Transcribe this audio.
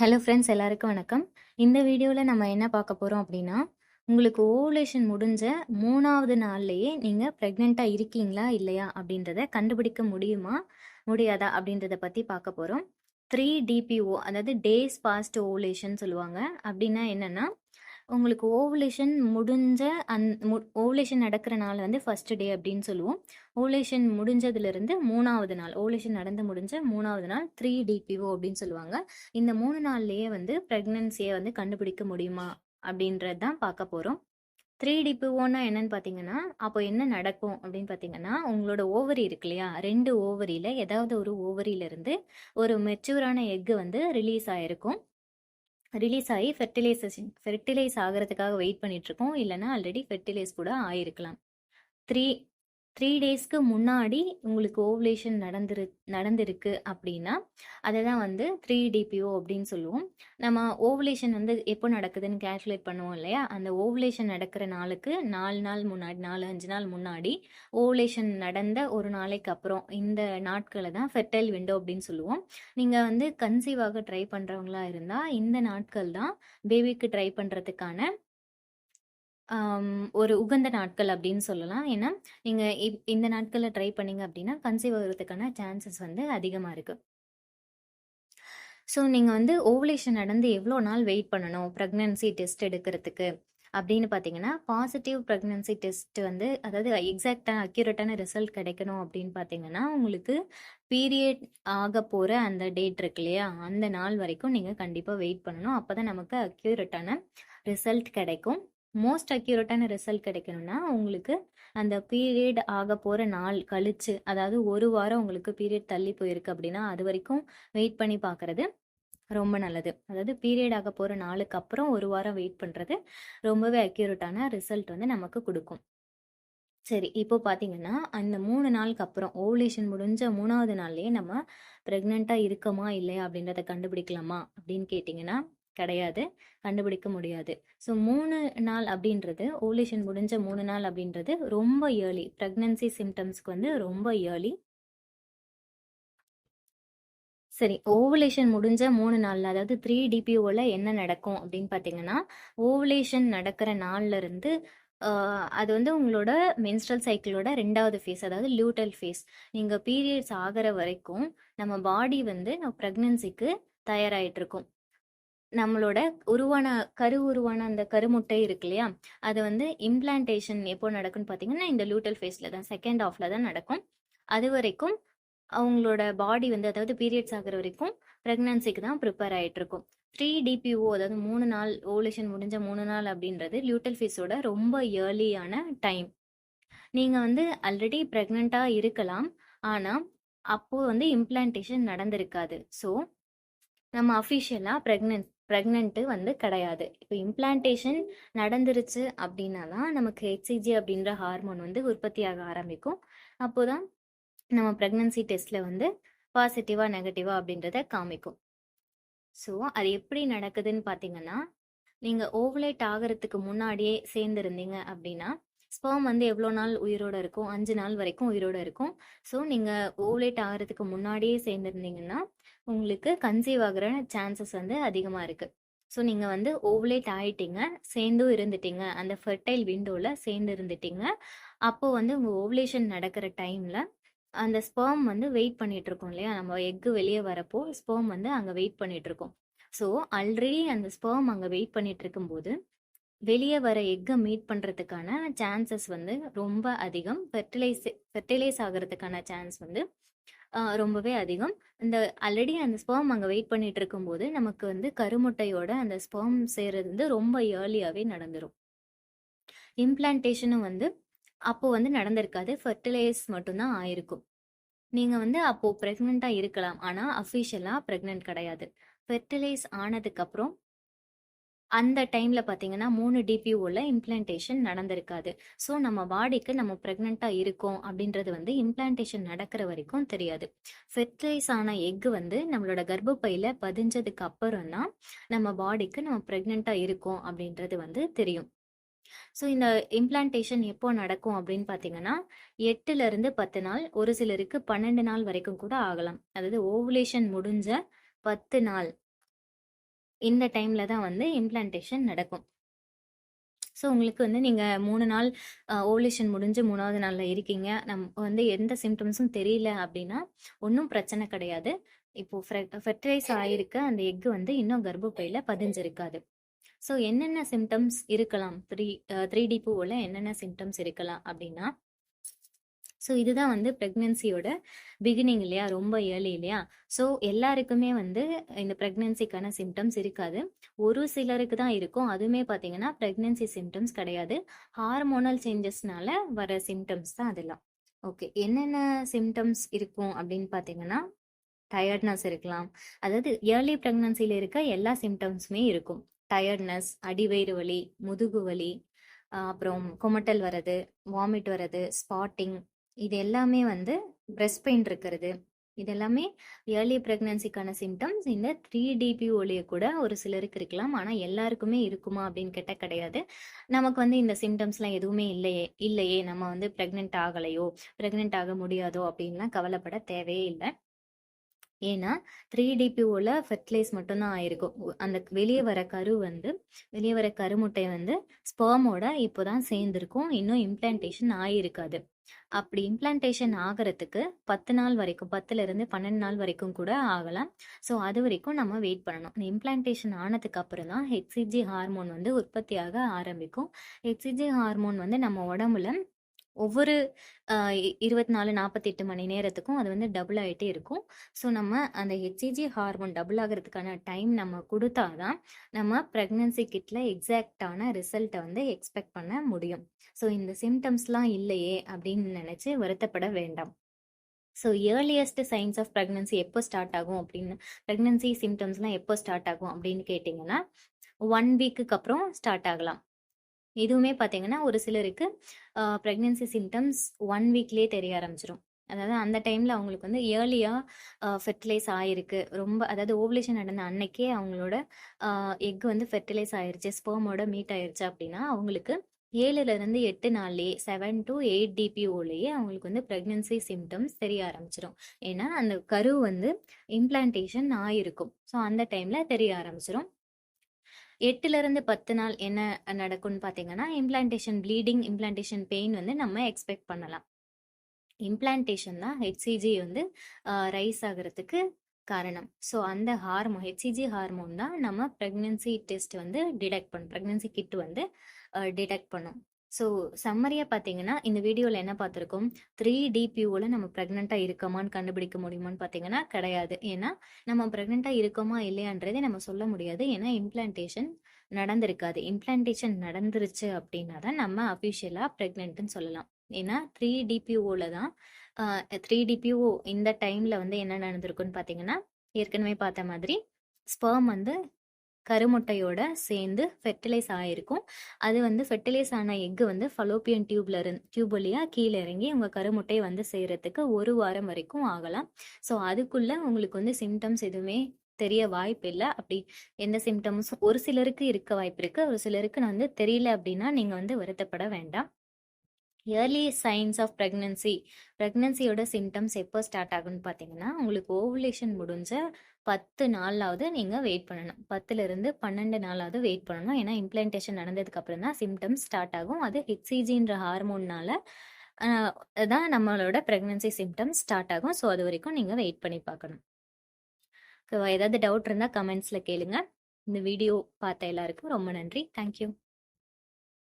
Hello friends எல்லாருக்கும் வணக்கம். இந்த வீடியோவில் நம்ம என்ன பார்க்க போகிறோம் அப்படின்னா உங்களுக்கு ஓவலேஷன் முடிஞ்ச மூணாவது நாள்லேயே நீங்கள் ப்ரெக்னெண்ட்டாக இருக்கீங்களா இல்லையா அப்படின்றத கண்டுபிடிக்க முடியுமா முடியாதா அப்படின்றத பற்றி பார்க்க போகிறோம் த்ரீ டிபிஓ அதாவது டேஸ் பாஸ்ட் ஓவலேஷன் சொல்லுவாங்க. அப்படின்னா என்னென்னா உங்களுக்கு ஓவலேஷன் முடிஞ்ச அந் ஓவலேஷன் நடக்கிற நாள் வந்து ஃபர்ஸ்ட் டே அப்படின்னு சொல்லுவோம். ஓவலேஷன் முடிஞ்சதுலேருந்து மூணாவது நாள் ஓவலேஷன் நடந்து முடிஞ்ச மூணாவது நாள் த்ரீ டிபிஓ அப்படின்னு சொல்லுவாங்க. இந்த மூணு நாள்லேயே வந்து ப்ரெக்னன்சியை வந்து கண்டுபிடிக்க முடியுமா அப்படின்றது தான் பார்க்க போகிறோம் த்ரீ டிபிஓன்னா என்னன்னு பார்த்தீங்கன்னா அப்போ என்ன நடக்கும் அப்படின்னு பார்த்தீங்கன்னா உங்களோட ஓவரி இருக்கு இல்லையா? ரெண்டு ஓவரியில் ஏதாவது ஒரு ஓவரியிலேருந்து ஒரு மெச்சூரான எக்கு வந்து ரிலீஸ் ஆகிருக்கும் ரிலீஸ் ஆகி ஃபெர்டிலைசேஷன் ஃபெர்டிலைஸ் ஆகிறதுக்காக வெயிட் பண்ணிகிட்ருக்கோம் இல்லைனா ஆல்ரெடி ஃபெர்டிலைஸ் கூட ஆயிருக்கலாம். த்ரீ த்ரீ டேஸ்க்கு முன்னாடி உங்களுக்கு ஓவலேஷன் நடந்துரு நடந்திருக்கு அப்படின்னா அதை தான் வந்து த்ரீ டிபிஓ அப்படின்னு சொல்லுவோம். நம்ம ஓவலேஷன் வந்து எப்போ நடக்குதுன்னு கேல்குலேட் பண்ணுவோம் இல்லையா? அந்த ஓவலேஷன் நடக்கிற நாளுக்கு நாலு நாள் முன்னாடி நாலு அஞ்சு நாள் முன்னாடி ஓவலேஷன் நடந்த ஒரு நாளைக்கு அப்புறம் இந்த நாட்களை தான் ஃபெர்டைல் விண்டோ அப்படின்னு சொல்லுவோம். நீங்கள் வந்து கன்சீவாக ட்ரை பண்ணுறவங்களா இருந்தால் இந்த நாட்கள் தான் பேபிக்கு ட்ரை பண்ணுறதுக்கான ஒரு உகந்த நாட்கள் அப்படின்னு சொல்லலாம். ஏன்னா நீங்கள் இந்த நாட்களில் ட்ரை பண்ணீங்க அப்படின்னா கன்சீவ் ஆகிறதுக்கான சான்சஸ் வந்து அதிகமாக இருக்குது ஸோ நீங்கள் வந்து ஓவலேஷன் நடந்து எவ்வளோ நாள் வெயிட் பண்ணணும்? ப்ரெக்னன்சி டெஸ்ட் எடுக்கிறதுக்கு அப்படின்னு பார்த்தீங்கன்னா பாசிட்டிவ் ப்ரெக்னன்சி டெஸ்ட் வந்து அதாவது எக்ஸாக்டான அக்யூரேட்டான ரிசல்ட் கிடைக்கணும் அப்படின்னு பார்த்தீங்கன்னா உங்களுக்கு பீரியட் ஆக போகிற அந்த டேட் இருக்கு இல்லையா? அந்த நாள் வரைக்கும் நீங்கள் கண்டிப்பாக வெயிட் பண்ணணும். அப்போ தான் நமக்கு அக்யூரேட்டான ரிசல்ட் கிடைக்கும். மோஸ்ட் அக்யூரேட்டான ரிசல்ட் கிடைக்கணும்னா உங்களுக்கு அந்த பீரியட் ஆக போகிற நாள் கழிச்சு அதாவது ஒரு வாரம் உங்களுக்கு பீரியட் தள்ளி போயிருக்கு அப்படின்னா அது வரைக்கும் வெயிட் பண்ணி பார்க்குறது ரொம்ப நல்லது. அதாவது பீரியட் ஆக போகிற நாளுக்கு அப்புறம் ஒரு வாரம் வெயிட் பண்ணுறது ரொம்பவே அக்யூரேட்டான ரிசல்ட் வந்து நமக்கு கொடுக்கும். சரி இப்போ பார்த்தீங்கன்னா அந்த மூணு நாளுக்கு அப்புறம் ஓவலேஷன் முடிஞ்ச மூணாவது நாள்லேயே நம்ம ப்ரெக்னெண்ட்டாக இருக்கோமா இல்லையா அப்படின்றத கண்டுபிடிக்கலாமா அப்படின்னு கேட்டிங்கன்னா கிடையாது. கண்டுபிடிக்க முடியாது. ஸோ மூணு நாள் அப்படின்றது ஓவலேஷன் முடிஞ்ச மூணு நாள் அப்படின்றது ரொம்ப ஏர்லி ப்ரெக்னன்சி சிம்டம்ஸ்க்கு வந்து ரொம்ப ஏர்லி சரி ஓவலேஷன் முடிஞ்ச மூணு நாளில் அதாவது த்ரீ டிபிஓவில் என்ன நடக்கும் அப்படின்னு பார்த்தீங்கன்னா ஓவலேஷன் நடக்கிற நாள்ல இருந்து அது வந்து உங்களோட மென்ஸ்ட்ரல் சைக்கிளோட ரெண்டாவது ஃபேஸ் அதாவது லியூட்டல் ஃபேஸ் நீங்கள் பீரியட்ஸ் ஆகிற வரைக்கும் நம்ம பாடி வந்து ப்ரெக்னன்சிக்கு தயாராகிட்டு இருக்கும் நம்மளோட உருவான கரு உருவான அந்த கருமுட்டை இருக்கு இல்லையா? அது வந்து இம்ப்ளான்டேஷன் எப்போ நடக்கும்னு பார்த்தீங்கன்னா இந்த லூட்டல் ஃபேஸில் தான் செகண்ட் ஆஃப்ல தான் நடக்கும். அது வரைக்கும் அவங்களோட பாடி வந்து அதாவது பீரியட்ஸ் ஆகிற வரைக்கும் ப்ரெக்னன்சிக்கு தான் ப்ரிப்பேர் ஆகிட்டு இருக்கும் த்ரீ டிபிஓ அதாவது மூணு நாள் ஓவலேஷன் முடிஞ்ச மூணு நாள் அப்படின்றது லியூட்டல் ஃபேஸோட ரொம்ப ஏர்லியான டைம் நீங்கள் வந்து ஆல்ரெடி ப்ரெக்னெண்ட்டாக இருக்கலாம் ஆனால் அப்போது வந்து இம்ப்ளான்டேஷன் நடந்திருக்காது. ஸோ நம்ம அஃபிஷியலாக ப்ரெக்னென்ட் ப்ரெக்னென்ட்டு வந்து கிடையாது. இப்போ இம்ப்ளான்டேஷன் நடந்துருச்சு அப்படின்னா தான் நமக்கு ஹெச்சிஜி அப்படின்ற ஹார்மோன் வந்து உற்பத்தியாக ஆரம்பிக்கும். அப்போ தான் நம்ம ப்ரெக்னன்சி டெஸ்ட்டில் வந்து பாசிட்டிவா நெகட்டிவா அப்படின்றத காமிக்கும். ஸோ அது எப்படி நடக்குதுன்னு பார்த்தீங்கன்னா நீங்கள் ஓவலேட் ஆகிறதுக்கு முன்னாடியே சேர்ந்துருந்தீங்க அப்படின்னா ஸ்பேம் வந்து எவ்வளோ நாள் உயிரோட இருக்கும்? அஞ்சு நாள் வரைக்கும் உயிரோடு இருக்கும். ஸோ நீங்கள் ஓவலேட் ஆகிறதுக்கு முன்னாடியே சேர்ந்துருந்தீங்கன்னா உங்களுக்கு கன்சீவ் ஆகிற சான்சஸ் வந்து அதிகமாக இருக்குது ஸோ நீங்கள் வந்து ஓவலேட் ஆகிட்டீங்க சேர்ந்தும் இருந்துட்டீங்க. அந்த ஃபெர்டைல் விண்டோவில் சேர்ந்து இருந்துட்டீங்க. அப்போது வந்து உங்கள் ஓவலேஷன் நடக்கிற டைமில் அந்த ஸ்பேம் வந்து வெயிட் பண்ணிட்டு இருக்கோம் இல்லையா? நம்ம எக்கு வெளியே வரப்போ ஸ்பேம் வந்து அங்கே வெயிட் பண்ணிட்டு இருக்கோம். ஸோ ஆல்ரெடி அந்த ஸ்பேம் அங்கே வெயிட் பண்ணிட்டு இருக்கும்போது வெளியே வர எக்கை மீட் பண்ணுறதுக்கான சான்சஸ் வந்து ரொம்ப அதிகம். ஃபெர்டிலைஸ் ஃபெர்டிலைஸ் ஆகிறதுக்கான சான்ஸ் வந்து ரொம்பவே அதிகம். இந்த ஆல்ரெடி அந்த ஸ்பேம் அங்கே வெயிட் பண்ணிட்டு இருக்கும்போது நமக்கு வந்து கருமுட்டையோட அந்த ஸ்பேம் செய்கிறது வந்து ரொம்ப ஏர்லியாகவே நடந்துடும் இம்ப்ளான்டேஷனும் வந்து அப்போது வந்து நடந்திருக்காது. ஃபெர்டிலைஸ் மட்டும்தான் ஆயிருக்கும். நீங்கள் வந்து அப்போது ப்ரெக்னெண்ட்டாக இருக்கலாம். ஆனால் அஃபிஷியலாக ப்ரெக்னென்ட் கிடையாது. ஃபெர்டிலைஸ் ஆனதுக்கப்புறம் அந்த டைமில் பார்த்தீங்கன்னா மூணு டிபிஓவில் இம்ப்ளான்டேஷன் நடந்திருக்காது. ஸோ நம்ம பாடிக்கு நம்ம ப்ரெக்னெண்ட்டாக இருக்கோம் அப்படின்றது வந்து இம்ப்ளான்டேஷன் நடக்கிற வரைக்கும் தெரியாது. ஃபெர்டிலைஸ் ஆன எக் வந்து நம்மளோட கர்ப்பப்பையில் பதிஞ்சதுக்கு அப்புறம் தான் நம்ம பாடிக்கு நம்ம ப்ரெக்னெண்ட்டாக இருக்கோம் அப்படின்றது வந்து தெரியும். ஸோ இந்த இம்ப்ளான்டேஷன் எப்போ நடக்கும் அப்படின்னு பார்த்தீங்கன்னா எட்டுலேருந்து பத்து நாள் ஒரு சிலருக்கு பன்னெண்டு நாள் வரைக்கும் கூட ஆகலாம். அதாவது ஓவுலேஷன் முடிஞ்ச பத்து நாள். இந்த டைம்ல தான் வந்து இம்ப்ளான்டேஷன் நடக்கும். ஸோ உங்களுக்கு வந்து நீங்கள் மூணு நாள் ஓவலேஷன் முடிஞ்சு மூணாவது நாளில் இருக்கீங்க. நம் வந்து எந்த சிம்டம்ஸும் தெரியல அப்படின்னா ஒன்றும் பிரச்சனை கிடையாது. இப்போ ஃபெர்டிலைஸ் ஆகிருக்க அந்த எக்கு வந்து இன்னும் கர்ப்பப்பையில் பதிஞ்சிருக்காது. ஸோ என்னென்ன சிம்டம்ஸ் இருக்கலாம்? த்ரீ த்ரீ டி பூவில் என்னென்ன சிம்டம்ஸ் இருக்கலாம் அப்படின்னா ஸோ இதுதான் வந்து ப்ரெக்னென்சியோட பிகினிங் இல்லையா? ரொம்ப ஏர்லி இல்லையா? ஸோ எல்லாருக்குமே வந்து இந்த ப்ரெக்னென்சிக்கான சிம்டம்ஸ் இருக்காது. ஒரு சிலருக்கு தான் இருக்கும். அதுவுமே பார்த்தீங்கன்னா ப்ரெக்னென்சி சிம்டம்ஸ் கிடையாது. ஹார்மோனல் சேஞ்சஸ்னால வர சிம்டம்ஸ் தான் அதெல்லாம். ஓகே என்னென்ன சிம்டம்ஸ் இருக்கும் அப்படின்னு பார்த்தீங்கன்னா டயர்ட்னஸ் இருக்கலாம். அதாவது ஏர்லி ப்ரெக்னன்சியில் இருக்க எல்லா சிம்டம்ஸுமே இருக்கும். டயர்ட்னஸ் அடிவயிறு வலி முதுகு வலி அப்புறம் குமட்டல் வர்றது வாமிட் வர்றது ஸ்பாட்டிங் இது எல்லாமே வந்து பிரெஸ்ட் பெயின் இருக்கிறது. இது எல்லாமே ஏர்லி ப்ரெக்னன்சிக்கான சிம்டம்ஸ் இந்த த்ரீ டிபி ஒளிய கூட ஒரு சிலருக்கு இருக்கலாம். ஆனால் எல்லாருக்குமே இருக்குமா அப்படின்னு கேட்டால் கிடையாது. நமக்கு வந்து இந்த சிம்டம்ஸ்லாம் எதுவுமே இல்லையே இல்லையே. நம்ம வந்து ப்ரெக்னென்ட் ஆகலையோ ப்ரெக்னென்ட் ஆக முடியாதோ அப்படின்லாம் கவலைப்பட தேவையே இல்லை. ஏன்னா த்ரீ டிபிஓவில் ஃபெர்டிலைஸ் மட்டும்தான் ஆயிருக்கும். அந்த வெளியே வர கரு வந்து வெளியே வர கருமுட்டை வந்து ஸ்பேமோட இப்போ தான் சேர்ந்துருக்கும். இன்னும் இம்ப்ளான்டேஷன் ஆயிருக்காது. அப்படி இம்ப்ளான்டேஷன் ஆகிறதுக்கு பத்து நாள் வரைக்கும் பத்துலேருந்து பன்னெண்டு நாள் வரைக்கும் கூட ஆகலாம். ஸோ அது வரைக்கும் நம்ம வெயிட் பண்ணணும். இந்த இம்ப்ளான்டேஷன் ஆனதுக்கு அப்புறம் தான் ஹெச்சிஜி ஹார்மோன் வந்து உற்பத்தியாக ஆரம்பிக்கும். ஹெச்சிஜி ஹார்மோன் வந்து நம்ம உடம்புல ஒவ்வொரு இருபத்தி நாலு நாற்பத்தெட்டு மணி நேரத்துக்கும் அது வந்து டபுள் ஆகிட்டே இருக்கும். ஸோ நம்ம அந்த ஹெச்சிஜி ஹார்மோன் டபுள் ஆகிறதுக்கான டைம் நம்ம கொடுத்தா தான் நம்ம ப்ரெக்னன்சி கிட்டில் எக்ஸாக்டான ரிசல்ட்டை வந்து எக்ஸ்பெக்ட் பண்ண முடியும். ஸோ இந்த சிம்டம்ஸ்லாம் இல்லையே அப்படின்னு நினச்சி வருத்தப்பட வேண்டாம். So earliest signs of pregnancy எப்போ ஸ்டார்ட் ஆகும் அப்படின்னு ப்ரெக்னன்சி சிம்டம்ஸ்லாம் எப்போ ஸ்டார்ட் ஆகும் அப்படின்னு கேட்டிங்கன்னா ஒன் வீக்குக்கு அப்புறம் ஸ்டார்ட் ஆகலாம். இதுவுமே பார்த்தீங்கன்னா ஒரு சிலருக்கு ப்ரெக்னென்சி சிம்டம்ஸ் ஒன் வீக்லேயே தெரிய ஆரம்பிச்சிடும் அதாவது அந்த டைமில் அவங்களுக்கு வந்து ஏர்லியாக ஃபெர்டிலைஸ் ஆகிருக்கு ரொம்ப அதாவது ஓவலேஷன் நடந்த அன்னைக்கே அவங்களோட எக் வந்து ஃபெர்டிலைஸ் ஆயிருச்சு ஸ்பேமோட மீட் ஆயிருச்சு அப்படின்னா அவங்களுக்கு ஏழுலேருந்து எட்டு நாள்லேயே செவன் டு எயிட் டிபிஓலேயே அவங்களுக்கு வந்து ப்ரெக்னென்சி சிம்டம்ஸ் தெரிய ஆரம்பிச்சிடும் ஏன்னா அந்த கரு வந்து இம்ப்ளான்டேஷன் ஆயிருக்கும். ஸோ அந்த டைமில் தெரிய ஆரம்பிச்சிடும் எட்டுலேருந்து பத்து நாள் என்ன நடக்கும்னு பார்த்தீங்கன்னா இம்ப்ளான்டேஷன் ப்ளீடிங் இம்ப்ளான்டேஷன் பெயின் வந்து நம்ம எக்ஸ்பெக்ட் பண்ணலாம். இம்ப்ளான்டேஷன் தான் ஹெச்சிஜி வந்து ரைஸ் ஆகிறதுக்கு காரணம். ஸோ அந்த ஹார்மோன் ஹெச்சிஜி ஹார்மோன் தான் நம்ம ப்ரெக்னென்சி டெஸ்ட் வந்து டிடெக்ட் பண்ணும் ப்ரெக்னென்சி கிட் வந்து டிடெக்ட் பண்ணும். ஸோ சம்மரியாக பார்த்தீங்கன்னா இந்த வீடியோவில் என்ன பார்த்துருக்கோம் த்ரீ டிபியூவில் நம்ம ப்ரெக்னெண்ட்டாக இருக்கோமான்னு கண்டுபிடிக்க முடியுமான்னு பார்த்தீங்கன்னா கிடையாது. ஏன்னா நம்ம ப்ரெக்னெண்ட்டாக இருக்கோமா இல்லையான்றதே நம்ம சொல்ல முடியாது. ஏன்னா இம்ப்ளான்டேஷன் நடந்திருக்காது. இம்ப்ளான்டேஷன் நடந்துருச்சு அப்படின்னா தான் நம்ம அஃபிஷியலாக ப்ரெக்னென்ட்னு சொல்லலாம். ஏன்னா த்ரீ டிபிஓவில் தான் த்ரீ டிபிஓ இந்த டைமில் வந்து என்ன நடந்திருக்குன்னு பார்த்தீங்கன்னா ஏற்கனவே பார்த்த மாதிரி ஸ்பேம் வந்து கருமுட்டையோட சேர்ந்து ஃபெர்டிலைஸ் ஆகிருக்கும் அது வந்து ஃபெர்டிலைஸ் ஆன எக்கு வந்து ஃபலோப்பியன் டியூப்ல இருந்து டியூப் வழியாக கீழே இறங்கி உங்கள் கருமுட்டை வந்து செய்கிறதுக்கு ஒரு வாரம் வரைக்கும் ஆகலாம். ஸோ அதுக்குள்ளே உங்களுக்கு வந்து சிம்டம்ஸ் எதுவுமே தெரிய வாய்ப்பு இல்லை. அப்படி எந்த சிம்டம்ஸும் ஒரு சிலருக்கு இருக்க வாய்ப்பு இருக்குது ஒரு சிலருக்கு நான் வந்து தெரியல அப்படின்னா நீங்கள் வந்து வருத்தப்பட வேண்டாம். ஏர்லி சைன்ஸ் ஆஃப் ப்ரெக்னன்சி ப்ரெக்னன்சியோட சிம்டம்ஸ் எப்போ ஸ்டார்ட் ஆகும்னு பார்த்தீங்கன்னா உங்களுக்கு ஓவுலேஷன் முடிஞ்ச பத்து நாளாவது நீங்கள் வெயிட் பண்ணணும். பத்துலேருந்து பன்னெண்டு நாளாவது வெயிட் பண்ணணும். ஏன்னா இம்ப்ளான்டேஷன் நடந்ததுக்கு அப்புறம் தான் சிம்டம்ஸ் ஸ்டார்ட் ஆகும். அது ஹெச்சிஜின்ற ஹார்மோன்னால தான் நம்மளோட ப்ரெக்னன்சி சிம்டம்ஸ் ஸ்டார்ட் ஆகும். ஸோ அது வரைக்கும் நீங்கள் வெயிட் பண்ணி பார்க்கணும் ஏதாவது டவுட் இருந்தால் கமெண்ட்ஸில் கேளுங்க. இந்த வீடியோ பார்த்த எல்லாருக்கும் ரொம்ப நன்றி. தேங்க்யூ